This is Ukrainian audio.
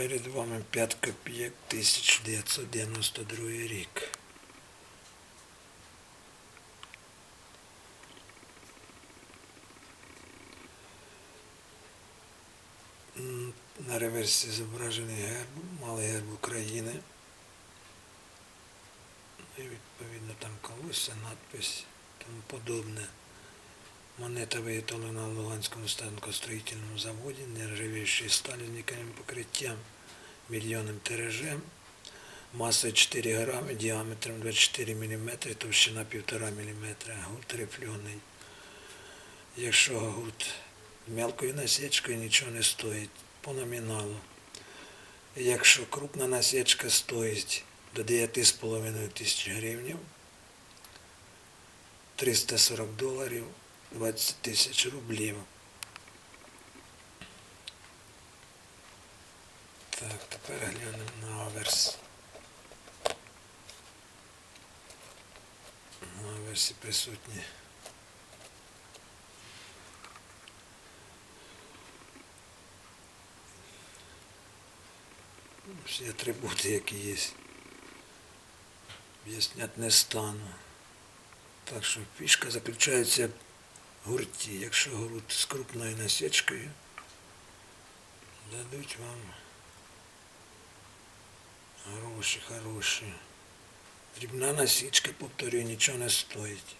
Перед вами 5 копійок 1992 рік. На реверсі зображений герб, малий герб України. І відповідно там колося, надпись, тому подобне. Монета виготовлена в Луганському станкостроїтельному заводі, нержавіючою сталі з нікелевим покриттям, мільйонним тиражем, масою 4 грами, діаметром 24 мм, товщина 1,5 мм, гурт рифльоний. Якщо гурт мелкою насічкою нічого не стоїть по номіналу. Якщо крупна насічка стоїть до 9,5 тисяч гривень, 340 доларів, 20 тисяч рублів. Так, тепер глянемо на аверс. На аверсі присутні. Всі атрибути, які є. Об'ясняти не стану. Так що фішка заключається гурті. Якщо груд з крупною насічкою, дадуть вам гроші хороші. Дрібна насічка, повторюю, нічого не стоїть.